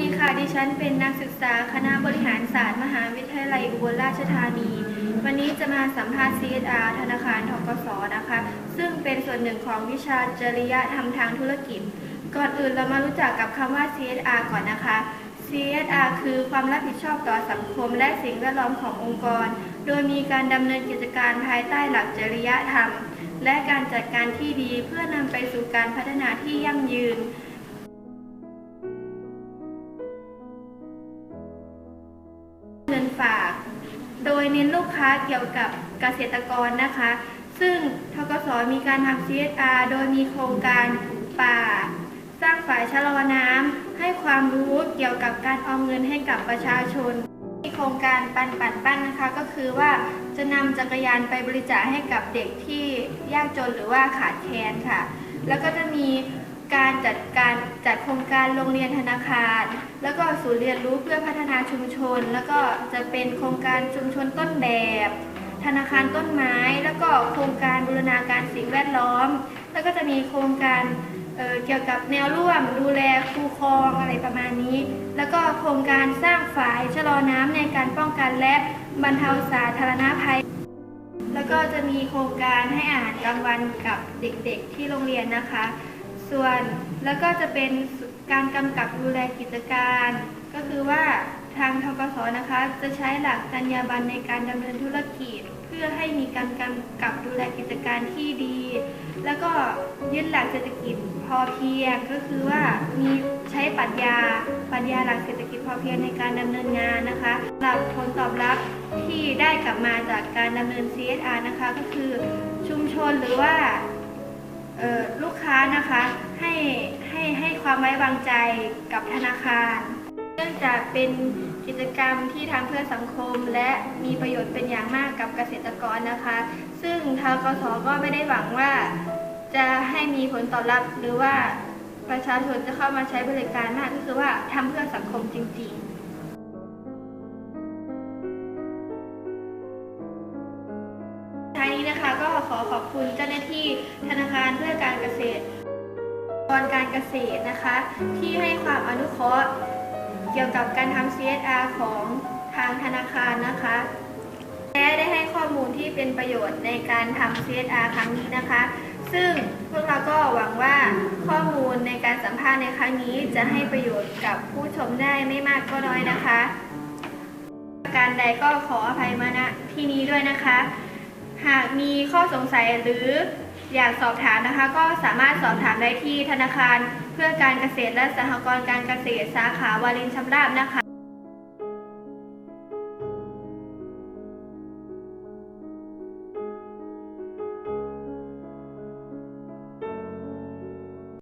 ดีค่ะ ดิฉันเป็นนักศึกษาคณะบริหารศาสตร์ มหาวิทยาลัยอุบลราชธานี วันนี้จะมาสัมภาษณ์ CSR ธนาคารทกสนะคะ ซึ่งเป็นส่วนหนึ่งของวิชาจริยธรรมทางธุรกิจ ก่อนอื่นเรามารู้จักกับคำว่า CSR ก่อนนะคะ CSR คือความรับผิดชอบต่อสังคมและสิ่งแวดล้อมขององค์กร โดยมีการดำเนินกิจการภายใต้หลักจริยธรรม และการจัดการที่ดีเพื่อนำไปสู่การพัฒนาที่ยั่งยืน ฝาก โดยเน้นลูกค้าเกี่ยวกับเกษตรกรนะคะ ซึ่งทกสมีการทำ CSR โดยมีโครงการป่า สร้างฝ่ายชะลอน้ำให้ความรู้เกี่ยวกับการออมเงินให้กับประชาชนมีโครงการปันปันปั้นนะคะ ก็คือว่าจะนำจักรยานไปบริจาคให้กับเด็กที่ยากจนหรือว่าขาดแคลนค่ะ แล้วก็จะมี การจัดการจัดโครงการโรงเรียนธนาคาร แล้วก็ศูนย์เรียนรู้เพื่อพัฒนาชุมชน แล้วก็จะเป็นโครงการชุมชนต้นแบบ ธนาคารต้นไม้ แล้วก็โครงการบูรณาการสิ่งแวดล้อม แล้วก็จะมีโครงการเเกี่ยวกับแนวร่วมดูแลคูคลองอะไรประมาณนี้ แล้วก็โครงการสร้างฝายชะลอน้ำในการป้องกันและบรรเทาสาธารณภัย แล้วก็จะมีโครงการให้อาหารกลางวันกับเด็กๆที่โรงเรียนนะคะ ส่วนแล้วก็จะเป็นการกำกับดูแลกิจการ ก็คือว่าทางทกสนะคะจะใช้หลักจรรยาบรรณในการดำเนินธุรกิจ เพื่อให้มีการกำกับดูแลกิจการที่ดี แล้วก็ยึดหลักเศรษฐกิจพอเพียงก็คือว่ามีใช้ปรัชญาปรัชญาหลักเศรษฐกิจพอเพียงในการดำเนินงานนะคะหลักผลตอบรับที่ได้กลับมาจากการดำเนิน CSR นะคะ ก็คือชุมชนหรือว่า ลูกค้านะคะให้ให้ให้ความไว้วางใจกับธนาคาร เนื่องจากเป็นกิจกรรมที่ทำเพื่อสังคม และมีประโยชน์เป็นอย่างมากกับเกษตรกรนะคะ ซึ่งทางกสก็ไม่ได้หวังว่า จะให้มีผลตอบรับหรือว่าประชาชนจะเข้ามาใช้บริการมากก็คือว่าทำเพื่อสังคมจริง ๆ ท้ายนี้นะคะก็ขอขอบคุณเจ้าหน้าที่ธนาคารเพื่อการเกษตรกรการเกษตรนะคะ ที่ให้ความอนุเคราะห์เกี่ยวกับการทำ CSR ของทางธนาคารนะคะและได้ให้ข้อมูลที่เป็นประโยชน์ในการทำ CSR ครั้งนี้นะคะ ซึ่งพวกเราก็หวังว่าข้อมูลในการสัมภาษณ์ในครั้งนี้จะให้ประโยชน์กับผู้ชมได้ไม่มากก็น้อยนะคะ การใดก็ขออภัยมาณที่นี้ด้วยนะคะ หากมีข้อสงสัยหรืออยากสอบถามนะคะ ก็สามารถสอบถามได้ที่ธนาคารเพื่อการเกษตรและสหกรณ์การเกษตรสาขาวารินชำราบนะคะ